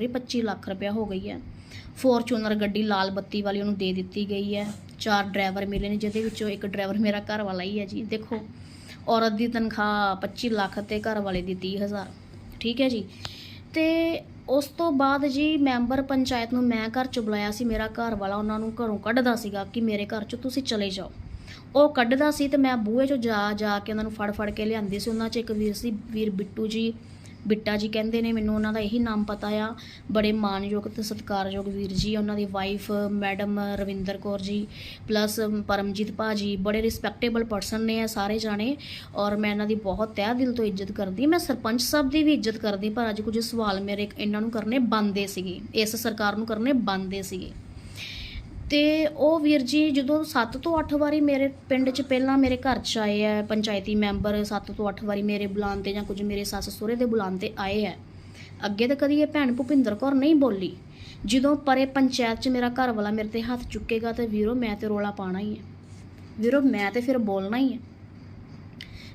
ਵੀ 25 ਲੱਖ ਰੁਪਇਆ ਹੋ ਗਈ ਹੈ। ਫੋਰਚੂਨਰ ਗੱਡੀ ਲਾਲ ਬੱਤੀ ਵਾਲੀ ਉਹਨੂੰ ਦੇ ਦਿੱਤੀ ਗਈ ਹੈ। ਚਾਰ ਡਰਾਈਵਰ ਮਿਲੇ ਨੇ, ਜਿਹਦੇ ਵਿੱਚੋਂ ਇੱਕ ਡਰਾਈਵਰ ਮੇਰਾ ਘਰ ਵਾਲਾ ਹੀ ਹੈ ਜੀ। ਦੇਖੋ, ਔਰਤ ਦੀ ਤਨਖਾਹ 25 ਲੱਖ ਤੇ ਘਰ ਵਾਲੇ ਦੀ 30000 ਠੀਕ ਹੈ ਜੀ? ਤੇ ਉਸ ਤੋਂ ਬਾਅਦ ਜੀ ਮੈਂਬਰ ਪੰਚਾਇਤ ਨੂੰ ਮੈਂ ਘਰ ਚ ਬੁਲਾਇਆ ਸੀ। ਮੇਰਾ ਘਰ ਵਾਲਾ ਉਹਨਾਂ ਨੂੰ ਘਰੋਂ ਕੱਢਦਾ ਸੀਗਾ ਕਿ ਮੇਰੇ ਘਰ ਚ ਤੁਸੀਂ ਚਲੇ ਜਾਓ। ਉਹ ਕੱਢਦਾ ਸੀ ਤੇ ਮੈਂ ਬੂਹੇ ਚੋਂ ਜਾ ਜਾ ਕੇ ਉਹਨਾਂ ਨੂੰ ਫੜ ਫੜ ਕੇ ਲਿਆਂਦੀ ਸੀ। ਉਹਨਾਂ 'ਚ ਇੱਕ ਵੀਰ ਸੀ, ਵੀਰ ਬਿੱਟੂ ਜੀ। ਬਿੱਟਾ ਜੀ ਕਹਿੰਦੇ ਨੇ, ਮੈਨੂੰ ਉਹਨਾਂ ਦਾ ਇਹੀ ਨਾਮ ਪਤਾ ਆ। ਬੜੇ ਮਾਨਯੋਗ ਤੇ ਸਤਿਕਾਰਯੋਗ ਵੀਰ ਜੀ, ਉਹਨਾਂ ਦੀ wife madam Ravinder Kaur ji plus Paramjit ਭਾਜੀ ਬੜੇ ਰਿਸਪੈਕਟੇਬਲ ਪਰਸਨ ਨੇ ਇਹ ਸਾਰੇ ਜਾਣੇ ਔਰ ਮੈਂ ਇਹਨਾਂ ਦੀ ਬਹੁਤ ਤਹਿ ਦਿਲ ਤੋਂ ਇੱਜ਼ਤ ਕਰਦੀ ਮੈਂ ਸਰਪੰਚ ਸਾਹਿਬ ਦੀ ਵੀ ਇੱਜ਼ਤ ਕਰਦੀ ਪਰ ਅੱਜ ਕੁਝ ਸਵਾਲ ਮੇਰੇ ਇਹਨਾਂ ਨੂੰ ਕਰਨੇ ਬੰਦੇ ਸੀਗੇ, ਇਸ ਸਰਕਾਰ ਨੂੰ ਕਰਨੇ ਬੰਦੇ ਸੀਗੇ। ਤੇ ਉਹ ਵੀਰ ਜੀ ਜਦੋਂ 7 ਤੋਂ 8 ਵਾਰੀ ਮੇਰੇ ਪਿੰਡ 'ਚ ਪਹਿਲਾਂ ਮੇਰੇ ਘਰ 'ਚ ਆਏ ਆ ਪੰਚਾਇਤੀ ਮੈਂਬਰ 7 ਤੋਂ 8 ਵਾਰੀ ਮੇਰੇ ਬੁਲਾਉਣ ਤੇ ਜਾਂ ਕੁਝ ਮੇਰੇ ਸੱਸ ਸਹੁਰੇ ਦੇ ਬੁਲਾਉਣ ਤੇ ਆਏ ਆ ਅੱਗੇ ਤਾਂ ਕਦੀ ਇਹ ਭੈਣ ਭੁਪਿੰਦਰ ਕੌਰ ਨਹੀਂ ਬੋਲੀ। ਜਦੋਂ ਪਰੇ ਪੰਚਾਇਤ 'ਚ ਮੇਰਾ ਘਰ ਵਾਲਾ ਮੇਰੇ ਤੇ ਹੱਥ ਚੁੱਕੇਗਾ ਤੇ ਵੀਰੋ ਮੈਂ ਤੇ ਰੋਲਾ ਪਾਣਾ ਹੀ ਹੈ ਵੀਰੋ ਮੈਂ ਤੇ ਫਿਰ ਬੋਲਣਾ ਹੀ ਹੈ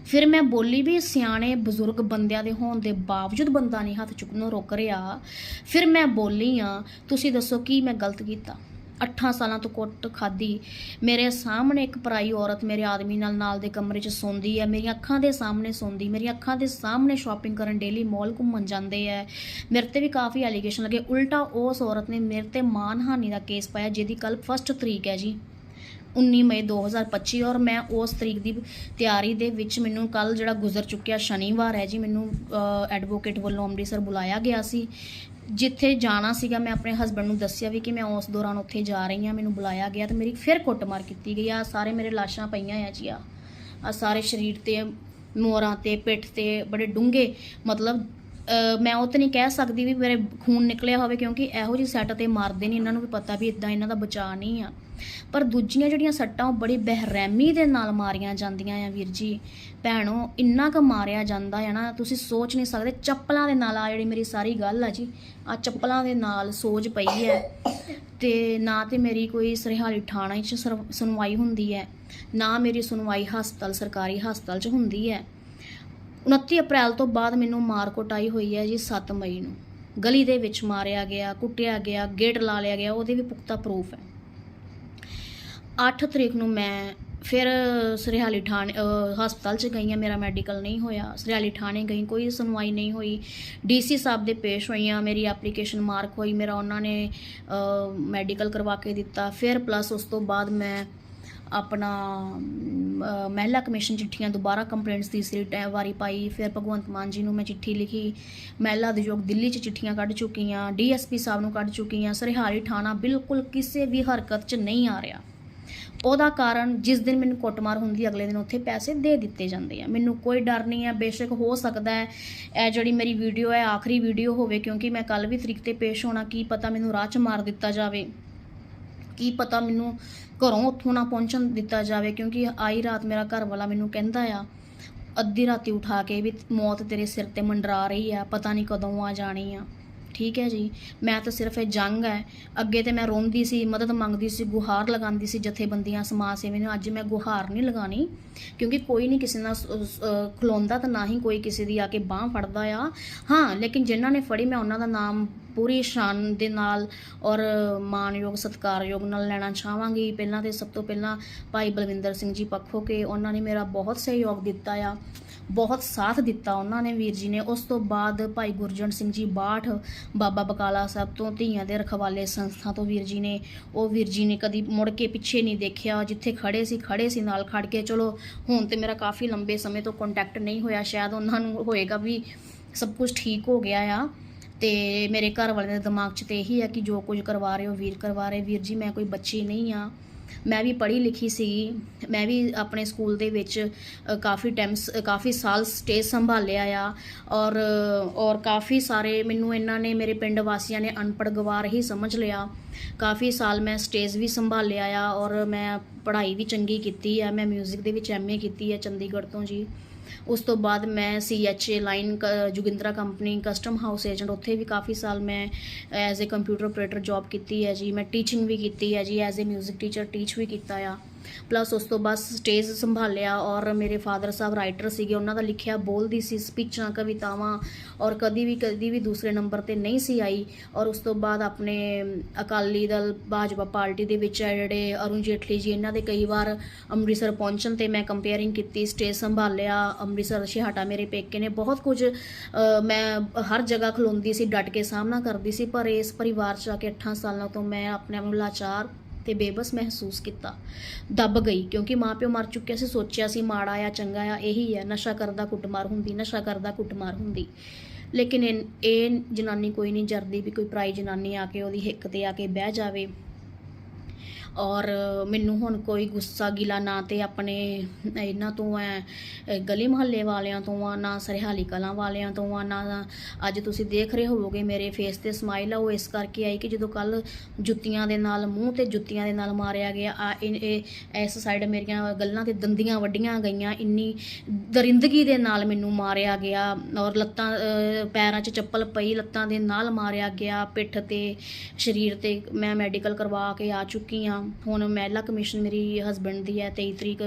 ਫਿਰ ਮੈਂ ਬੋਲੀ ਵੀ ਸਿਆਣੇ ਬਜ਼ੁਰਗ ਬੰਦਿਆਂ ਦੇ ਹੋਣ ਦੇ ਬਾਵਜੂਦ ਬੰਦਾ ਨਹੀਂ ਹੱਥ ਚੁੱਕਣੋਂ ਰੁਕ ਰਿਹਾ। ਫਿਰ ਮੈਂ ਬੋਲੀ ਆ, ਤੁਸੀਂ ਦੱਸੋ ਕੀ ਮੈਂ ਗਲਤ ਕੀਤਾ? 8 ਸਾਲਾਂ ਤੋਂ ਕੁੱਟ ਖਾਦੀ ਮੇਰੇ ਸਾਹਮਣੇ ਇੱਕ ਪਰਾਈ ਔਰਤ ਮੇਰੇ ਆਦਮੀ ਨਾਲ ਨਾਲ ਦੇ ਕਮਰੇ 'ਚ ਸੌਂਦੀ ਹੈ। ਮੇਰੀਆਂ ਅੱਖਾਂ ਦੇ ਸਾਹਮਣੇ ਸੌਂਦੀ, ਮੇਰੀਆਂ ਅੱਖਾਂ ਦੇ ਸਾਹਮਣੇ ਸ਼ਾਪਿੰਗ ਕਰਨ ਡੇਲੀ ਮਾਲ ਘੁੰਮਣ ਜਾਂਦੇ ਹੈ। ਮੇਰੇ ਤੇ ਵੀ ਕਾਫੀ ਐਲੀਗੇਸ਼ਨ ਲੱਗੇ। ਉਲਟਾ ਉਸ ਔਰਤ ਨੇ ਮੇਰੇ ਤੇ ਮਾਨਹਾਨੀ ਦਾ ਕੇਸ ਪਾਇਆ, ਜਿਹਦੀ ਕੱਲ ਫਸਟ ਤਰੀਕ ਹੈ ਜੀ। 19 ਮਈ 2025 ਔਰ ਮੈਂ ਉਸ ਤਰੀਕ ਦੀ ਤਿਆਰੀ ਦੇ ਵਿੱਚ ਮੈਨੂੰ ਕੱਲ ਜਿਹੜਾ ਗੁਜ਼ਰ ਚੁੱਕਿਆ ਸ਼ਨੀਵਾਰ ਹੈ ਜੀ, ਮੈਨੂੰ ਐਡਵੋਕੇਟ ਵੱਲੋਂ ਅੰਮ੍ਰਿਤਸਰ ਬੁਲਾਇਆ ਗਿਆ ਸੀ। ਜਿੱਥੇ ਜਾਣਾ ਸੀਗਾ, ਮੈਂ ਆਪਣੇ ਹਸਬੰਡ ਨੂੰ ਦੱਸਿਆ ਵੀ ਕਿ ਮੈਂ ਉਸ ਦੌਰਾਨ ਉੱਥੇ ਜਾ ਰਹੀ ਹਾਂ, ਮੈਨੂੰ ਬੁਲਾਇਆ ਗਿਆ ਤੇ ਮੇਰੀ ਫਿਰ ਕੁੱਟਮਾਰ ਕੀਤੀ ਗਈ। ਆ ਸਾਰੇ ਮੇਰੇ ਲਾਸ਼ਾਂ ਪਈਆਂ ਆ ਜੀ ਆ ਆ ਸਾਰੇ ਸਰੀਰ ਤੇ, ਮੋਰਾਂ ਤੇ, ਪਿੱਠ ਤੇ ਬੜੇ ਡੂੰਘੇ, ਮਤਲਬ ਮੈਂ ਉਹ ਤਾਂ ਨਹੀਂ ਕਹਿ ਸਕਦੀ ਵੀ ਮੇਰੇ ਖੂਨ ਨਿਕਲਿਆ ਹੋਵੇ ਕਿਉਂਕਿ ਇਹੋ ਜਿਹੀ ਸੈੱਟ ਤੇ ਮਾਰਦੇ ਨਹੀਂ, ਇਹਨਾਂ ਨੂੰ ਵੀ ਪਤਾ ਵੀ ਇਦਾਂ ਇਹਨਾਂ ਦਾ ਬਚਾਅ ਨਹੀਂ ਆ। ਪਰ ਦੂਜੀਆਂ ਜਿਹੜੀਆਂ ਸੱਟਾਂ ਉਹ ਬੜੀ ਬਹਿਰਹਿਮੀ ਦੇ ਨਾਲ ਮਾਰੀਆਂ ਜਾਂਦੀਆਂ ਆ ਵੀਰ ਜੀ। ਭੈਣੋ, ਇੰਨਾ ਕੁ ਮਾਰਿਆ ਜਾਂਦਾ ਹੈ ਨਾ, ਤੁਸੀਂ ਸੋਚ ਨਹੀਂ ਸਕਦੇ, ਚੱਪਲਾਂ ਦੇ ਨਾਲ ਆ ਜਿਹੜੀ ਮੇਰੀ ਸਾਰੀ ਗੱਲ ਆ ਜੀ। ਆ ਚੱਪਲਾਂ ਦੇ ਨਾਲ ਸੋਜ ਪਈ ਹੈ ਤੇ ਨਾ ਤੇ ਮੇਰੀ ਕੋਈ ਸਰਹਾਲੀ ਥਾਣਾ 'ਚ ਸਰ- ਸੁਣਵਾਈ ਹੁੰਦੀ ਹੈ, ਨਾ ਮੇਰੀ ਸੁਣਵਾਈ ਹਸਪਤਾਲ, ਸਰਕਾਰੀ ਹਸਪਤਾਲ 'ਚ ਹੁੰਦੀ ਹੈ। 29 ਅਪ੍ਰੈਲ ਤੋਂ ਬਾਅਦ ਮੈਨੂੰ ਮਾਰ ਕੁਟਾਈ ਹੋਈ ਹੈ ਜੀ 7 ਮਈ ਨੂੰ। ਗਲੀ ਦੇ ਵਿੱਚ ਮਾਰਿਆ ਗਿਆ, ਕੁੱਟਿਆ ਗਿਆ, ਗੇਟ ਲਾ ਲਿਆ ਗਿਆ, ਉਹਦੇ ਵੀ ਪੁਖਤਾ ਪ੍ਰੂਫ ਹੈ। 8 ਤਰੀਕ ਨੂੰ ਮੈਂ ਫਿਰ ਸਰਿਆਲੀ ਥਾਣੇ ਹਸਪਤਾਲ ਚ ਗਈ ਹਾਂ, ਮੇਰਾ ਮੈਡੀਕਲ ਨਹੀਂ ਹੋਇਆ। ਸਰਿਆਲੀ ਥਾਣੇ ਗਈ, ਕੋਈ ਸੁਣਵਾਈ ਨਹੀਂ ਹੋਈ। ਡੀਸੀ ਸਾਹਿਬ ਦੇ ਪੇਸ਼ ਹੋਈਆਂ, ਮੇਰੀ ਐਪਲੀਕੇਸ਼ਨ ਮਾਰਕ ਹੋਈ, ਮੇਰਾ ਉਹਨਾਂ ਨੇ ਮੈਡੀਕਲ ਕਰਵਾ ਕੇ ਦਿੱਤਾ। ਫਿਰ ਪਲੱਸ ਉਸ ਤੋਂ ਬਾਅਦ ਮੈਂ ਆਪਣਾ ਮਹਿਲਾ ਕਮਿਸ਼ਨ ਚਿੱਠੀਆਂ ਦੁਬਾਰਾ ਕੰਪਲੇਂਟਸ ਤੀਸਰੀ ਟੈ- ਵਾਰੀ ਪਾਈ। ਫਿਰ ਭਗਵੰਤ ਮਾਨ ਜੀ ਨੂੰ ਮੈਂ ਚਿੱਠੀ ਲਿਖੀ। ਮਹਿਲਾ ਉਦਯੋਗ ਦਿੱਲੀ 'ਚ ਚਿੱਠੀਆਂ ਕੱਢ ਚੁੱਕੀ ਹਾਂ ਡੀਐਸਪੀ ਸਾਹਿਬ ਨੂੰ ਕੱਢ ਚੁੱਕੀ ਹਾਂ ਸਰਹਾਲੀ ਥਾਣਾ ਬਿਲਕੁਲ ਕਿਸੇ ਵੀ ਹਰਕਤ 'ਚ ਨਹੀਂ ਆ ਰਿਹਾ। ਉਹਦਾ ਕਾਰਨ ਜਿਸ ਦਿਨ ਮੈਨੂੰ ਕੁੱਟਮਾਰ ਹੁੰਦੀ, ਅਗਲੇ ਦਿਨ ਉੱਥੇ ਪੈਸੇ ਦੇ ਦਿੱਤੇ ਜਾਂਦੇ ਆ। ਮੈਨੂੰ ਕੋਈ ਡਰ ਨਹੀਂ ਹੈ ਬੇਸ਼ੱਕ ਹੋ ਸਕਦਾ ਹੈ ਇਹ ਜਿਹੜੀ ਮੇਰੀ ਵੀਡੀਓ ਹੈ, ਆਖਰੀ ਵੀਡੀਓ ਹੋਵੇ, ਕਿਉਂਕਿ ਮੈਂ ਕੱਲ ਵੀ ਤਰੀਕ ਤੇ ਪੇਸ਼ ਹੋਣਾ, ਕੀ ਪਤਾ ਮੈਨੂੰ ਰਾਹ 'ਚ ਮਾਰ ਦਿੱਤਾ ਜਾਵੇ। ਕੀ ਪਤਾ ਮੈਨੂੰ ਘਰੋਂ ਉੱਥੋਂ ਨਾ ਪਹੁੰਚਣ ਦਿੱਤਾ ਜਾਵੇ, ਕਿਉਂਕਿ ਆਈ ਰਾਤ ਮੇਰਾ ਘਰ ਵਾਲਾ ਮੈਨੂੰ ਕਹਿੰਦਾ ਆ, ਅੱਧੀ ਰਾਤੀ ਉਠਾ ਕੇ ਵੀ ਮੌਤ ਤੇਰੇ ਸਿਰ ਤੇ ਮੰਡਰਾ ਰਹੀ ਆ, ਪਤਾ ਨਹੀਂ ਕਦੋਂ ਆ ਜਾਣੀ ਆ। ਠੀਕ ਹੈ ਜੀ। ਮੈਂ ਤਾਂ ਸਿਰਫ ਇਹ ਜੰਗ ਹੈ। ਅੱਗੇ ਤੇ ਮੈਂ ਰੋਂਦੀ ਸੀ, ਮਦਦ ਮੰਗਦੀ ਸੀ, ਗੁਹਾਰ ਲਗਾਉਂਦੀ ਸੀ ਜਥੇਬੰਦੀਆਂ, ਸਮਾਜ ਸੇਵੀ ਨੂੰ। ਅੱਜ ਮੈਂ ਗੁਹਾਰ ਨਹੀਂ ਲਗਾਣੀ ਕਿਉਂਕਿ ਕੋਈ ਨਹੀਂ ਕਿਸੇ ਨਾਲ ਸ- ਖਲੋਂਦਾ ਤਾਂ ਨਾ ਹੀ ਕੋਈ ਕਿਸੇ ਦੀ ਆ ਕੇ ਬਾਹ ਫੜਦਾ ਆ। ਹਾਂ, ਲੇਕਿਨ ਜਿਨ੍ਹਾਂ ਨੇ ਫੜੀ, ਮੈਂ ਉਹਨਾਂ ਦਾ ਨਾਮ ਪੂਰੀ ਸ਼ਾਨ ਦੇ ਨਾਲ ਔਰ ਮਾਣਯੋਗ ਸਤਿਕਾਰਯੋਗ ਨਾਲ ਲੈਣਾ ਚਾਹਾਂਗੀ। ਪਹਿਲਾਂ ਤੇ ਸਭ ਤੋਂ ਪਹਿਲਾਂ ਭਾਈ ਬਲਵਿੰਦਰ ਸਿੰਘ ਜੀ ਪੱਖੋਂ ਕੇ ਉਹਨਾਂ ਨੇ ਮੇਰਾ ਬਹੁਤ ਸਹਿਯੋਗ ਦਿੱਤਾ ਆ। ਬਹੁਤ ਸਾਥ ਦਿੱਤਾ ਉਹਨਾਂ ਨੇ ਵੀਰ ਜੀ ਨੇ। ਉਸ ਤੋਂ ਬਾਅਦ ਭਾਈ ਗੁਰਜਨ ਸਿੰਘ ਜੀ ਬਾਠ ਬਾਬਾ ਬਕਾਲਾ ਸਾਹਿਬ ਤੋਂ ਧੀਆਂ ਦੇ ਰਖਵਾਲੇ ਸੰਸਥਾ ਤੋਂ ਵੀਰ ਜੀ ਨੇ। ਉਹ ਵੀਰ ਜੀ ਨੇ ਕਦੀ ਮੁੜ ਕੇ ਪਿੱਛੇ ਨਹੀਂ ਦੇਖਿਆ। ਜਿੱਥੇ ਖੜੇ ਸੀ ਖੜੇ ਸੀ ਨਾਲ ਖੜ ਕੇ। ਚਲੋ, ਹੁਣ ਤੇ ਮੇਰਾ ਕਾਫੀ ਲੰਬੇ ਸਮੇਂ ਤੋਂ ਕੰਟੈਕਟ ਨਹੀਂ ਹੋਇਆ। ਸ਼ਾਇਦ ਉਹਨਾਂ ਨੂੰ ਹੋਏਗਾ ਵੀ ਸਭ ਕੁਝ ਠੀਕ ਹੋ ਗਿਆ ਆ। ਤੇ ਮੇਰੇ ਘਰ ਵਾਲੇ ਦੇ ਦਿਮਾਗ 'ਚ ਤੇ ਇਹੀ ਹੈ ਕਿ ਜੋ ਕੁਝ ਕਰਵਾ ਰਹੇ ਹੋ, ਵੀਰ ਕਰਵਾ ਰਹੇ। ਵੀਰ ਜੀ, ਮੈਂ ਕੋਈ ਬੱਚੀ ਨਹੀਂ ਆ। ਮੈਂ ਵੀ ਪੜ੍ਹੀ ਲਿਖੀ ਸੀਗੀ ਮੈਂ ਵੀ ਆਪਣੇ ਸਕੂਲ ਦੇ ਵਿੱਚ ਕਾਫੀ ਟਾਈਮ ਕਾਫੀ ਸਾਲ ਸਟੇਜ ਸੰਭਾਲਿਆ ਆ ਔਰ ਔਰ ਕਾਫੀ ਸਾਰੇ ਮੈਨੂੰ ਇਹਨਾਂ ਨੇ, ਮੇਰੇ ਪਿੰਡ ਵਾਸੀਆਂ ਨੇ ਅਨਪੜ੍ਹ ਗਵਾਰ ਹੀ ਸਮਝ ਲਿਆ। ਕਾਫੀ ਸਾਲ ਮੈਂ ਸਟੇਜ ਵੀ ਸੰਭਾਲਿਆ ਆ ਔਰ ਮੈਂ ਪੜ੍ਹਾਈ ਵੀ ਚੰਗੀ ਕੀਤੀ ਆ। ਮੈਂ 뮤직 ਦੇ ਵਿੱਚ ਐਮਏ ਕੀਤੀ ਹੈ ਚੰਡੀਗੜ੍ਹ ਤੋਂ ਜੀ। ਉਸ ਤੋਂ ਬਾਅਦ ਮੈਂ CHA line Jugindra company custom house agent ਉੱਥੇ ਵੀ ਕਾਫੀ ਸਾਲ ਮੈਂ as uh computer operator job ਕੀਤੀ ਹੈ ਜੀ ਮੈਂ ਟੀਚਿੰਗ ਵੀ ਕੀਤੀ ਹੈ ਜੀ ਐਜ਼ ਅ 뮤직 ਟੀਚਰ ਟੀਚ ਵੀ ਕੀਤਾ ਆ ਪਲੱਸ ਉਸ ਤੋਂ ਬਾਅਦ ਸਟੇਜ ਸੰਭਾਲਿਆ ਔਰ ਮੇਰੇ ਫਾਦਰ ਸਾਹਿਬ ਰਾਈਟਰ ਸੀਗੇ, ਉਹਨਾਂ ਦਾ ਲਿਖਿਆ ਬੋਲਦੀ ਸੀ ਸਪੀਚਾਂ ਕਵਿਤਾਵਾਂ ਔਰ ਕਦੀ ਵੀ ਕਦੀ ਵੀ ਦੂਸਰੇ ਨੰਬਰ ਤੇ ਨਹੀਂ ਸੀ ਆਈ ਔਰ ਉਸ ਤੋਂ ਬਾਅਦ ਆਪਣੇ ਅਕਾਲੀ ਦਲ ਭਾਜਪਾ ਪਾਰਟੀ ਦੇ ਵਿੱਚ ਹੈ ਜਿਹੜੇ ਅਰੁਣ ਜੇਟਲੀ ਜੀ, ਇਹਨਾਂ ਦੇ ਕਈ ਵਾਰ ਅੰਮ੍ਰਿਤਸਰ ਪਹੁੰਚਣ ਤੇ ਮੈਂ ਕੰਪੇਅਰਿੰਗ ਕੀਤੀ ਸਟੇਜ ਸੰਭਾਲਿਆ, ਅੰਮ੍ਰਿਤਸਰ ਛਿਹਾਟਾ ਮੇਰੇ ਪੇਕੇ ਨੇ, ਬਹੁਤ ਕੁਝ ਮੈਂ ਹਰ ਜਗ੍ਹਾ ਖਲੋਂਦੀ ਸੀ, ਡਟ ਕੇ ਸਾਹਮਣਾ ਕਰਦੀ ਸੀ, ਪਰ ਇਸ ਪਰਿਵਾਰ 'ਚ ਆ ਕੇ 8 ਸਾਲਾਂ ਤੋਂ ਮੈਂ ਆਪਣੇ ਆਪ ਨੂੰ ਲਾਚਾਰ ਤੇ ਬੇਬਸ ਮਹਿਸੂਸ ਕੀਤਾ। ਦੱਬ ਗਈ, ਕਿਉਂਕਿ ਮਾਪਿਓ ਮਰ ਚੁੱਕਿਆ ਸੀ, ਸੋਚਿਆ ਸੀ ਮਾੜਾ ਆ, ਚੰਗਾ ਆ, ਇਹੀ ਆ, ਨਸ਼ਾ ਕਰਦਾ ਕੁੱਟਮਾਰ ਹੁੰਦੀ, ਨਸ਼ਾ ਕਰਦਾ ਕੁੱਟਮਾਰ ਹੁੰਦੀ। ਲੇਕਿਨ ਇਹ ਇਹ ਜਨਾਨੀ ਕੋਈ ਨਹੀਂ ਜਰਦੀ ਵੀ ਕੋਈ ਪਰਾਈ ਜਨਾਨੀ ਆ ਕੇ ਉਹਦੀ ਹਿੱਕ ਤੇ ਆ ਕੇ ਬਹਿ ਜਾਵੇ। ਔਰ ਮੈਨੂੰ ਹੁਣ ਕੋਈ ਗੁੱਸਾ ਗਿਲਾ ਨਾ ਤੇ ਆਪਣੇ ਇਹਨਾਂ ਤੋਂ ਹੈ ਗਲੀ ਮਹੱਲੇ ਵਾਲਿਆਂ ਤੋਂ ਆ, ਨਾ ਸਰਹਾਲੀ ਕਲਾਂ ਵਾਲਿਆਂ ਤੋਂ ਆ, ਨਾ ਅੱਜ ਤੁਸੀਂ ਦੇਖ ਰਹੇ ਹੋਵੋਗੇ ਮੇਰੇ ਫੇਸ ਤੇ ਸਮਾਈਲ ਆ, ਉਹ ਇਸ ਕਰਕੇ ਆਈ ਕਿ ਜਦੋਂ ਕੱਲ ਜੁੱਤੀਆਂ ਦੇ ਨਾਲ ਮੂੰਹ ਤੇ ਜੁੱਤੀਆਂ ਦੇ ਨਾਲ ਮਾਰਿਆ ਗਿਆ, ਆ ਇਸ ਸਾਈਡ ਮੇਰੀਆਂ ਗੱਲਾਂ ਤੇ ਦੰਦੀਆਂ ਵੱਡੀਆਂ ਗਈਆਂ, ਇੰਨੀ ਦਰਿੰਦਗੀ ਦੇ ਨਾਲ ਮੈਨੂੰ ਮਾਰਿਆ ਗਿਆ ਔਰ ਲੱਤਾਂ ਪੈਰਾਂ 'ਚ ਚੱਪਲ ਪਈ, ਲੱਤਾਂ ਦੇ ਨਾਲ ਮਾਰਿਆ ਗਿਆ, ਪਿੱਠ ਤੇ, ਸਰੀਰ ਤੇ ਮੈਂ ਮੈਡੀਕਲ ਕਰਵਾ ਕੇ ਆ ਚੁੱਕੀ ਆ। ਹੁਣ ਮਹਿਲਾ ਕਮਿਸ਼ਨ ਮੇਰੀ ਹਸਬੰਡ ਦੀ ਹੈ 23 ਤਰੀਕ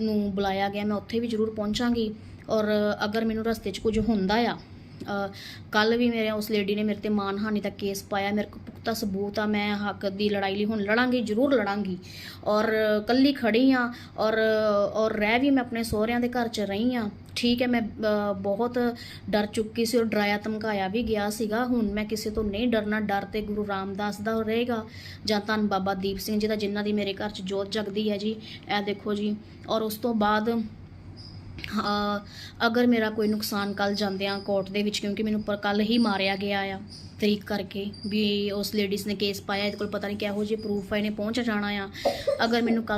ਨੂੰ ਬੁਲਾਇਆ ਗਿਆ, ਮੈਂ ਉੱਥੇ ਵੀ ਜ਼ਰੂਰ ਪਹੁੰਚਾਂਗੀ। ਔਰ ਅਗਰ ਮੈਨੂੰ ਰਸਤੇ 'ਚ ਕੁਝ ਹੁੰਦਾ ਆ ਕੱਲ ਵੀ ਮੇਰੇ ਉਸ ਲੇਡੀ ਨੇ ਮੇਰੇ ਤੇ ਮਾਨਹਾਨੀ ਦਾ ਕੇਸ ਪਾਇਆ, ਮੇਰੇ ਕੋਲ ਪੁਖਤਾ ਸਬੂਤ ਆ, ਮੈਂ ਹੱਕ ਦੀ ਲੜਾਈ ਲਈ ਹੁਣ ਲੜਾਂਗੀ, ਜ਼ਰੂਰ ਲੜਾਂਗੀ। ਔਰ ਕੱਲੀ ਖੜੀ ਆ, ਔਰ ਔਰ ਰਹਿ ਵੀ ਮੈਂ ਆਪਣੇ ਸਹੁਰਿਆਂ ਦੇ ਘਰ 'ਚ ਰਹੀ ਆ। ਠੀਕ ਹੈ, ਮੈਂ ਬਹੁਤ ਡਰ ਚੁੱਕੀ ਸੀ ਔਰ ਡਰਾਇਆ ਧਮਕਾਇਆ ਵੀ ਗਿਆ ਸੀਗਾ। ਹੁਣ ਮੈਂ ਕਿਸੇ ਤੋਂ ਨਹੀਂ ਡਰਨਾ, ਡਰ ਤੇ ਗੁਰੂ ਰਾਮਦਾਸ ਦਾ ਰਹੇਗਾ। ਜਾਂ ਧੰਨ ਬਾਬਾ ਦੀਪ ਸਿੰਘ ਜੀ ਦਾ, ਜਿਨ੍ਹਾਂ ਦੀ ਮੇਰੇ ਘਰ 'ਚ ਜੋਤ ਜਗਦੀ ਹੈ ਜੀ। ਇਹ ਦੇਖੋ ਜੀ, ਔਰ ਉਸ ਤੋਂ ਬਾਅਦ ਅਗਰ ਮੇਰਾ ਕੋਈ ਨੁਕਸਾਨ ਕੱਲ ਜਾਂਦਿਆਂ ਕੋਰਟ ਦੇ ਵਿੱਚ, ਕਿਉਂਕਿ ਮੈਨੂੰ ਪਰ ਕੱਲ ਹੀ ਮਾਰਿਆ ਗਿਆ ਆ, ਤਰੀਕ ਕਰਕੇ, ਵੀ ਉਸ ਲੇਡੀਜ਼ ਨੇ ਕੇਸ ਪਾਇਆ, ਇਹਦੇ ਕੋਲ ਪਤਾ ਨਹੀਂ ਕਿਹੋ ਜਿਹੇ ਪ੍ਰੂਫ ਆ, ਇਹਨੇ ਪਹੁੰਚ ਜਾਣਾ ਆ। ਅਗਰ ਮੈਨੂੰ ਕੱਲ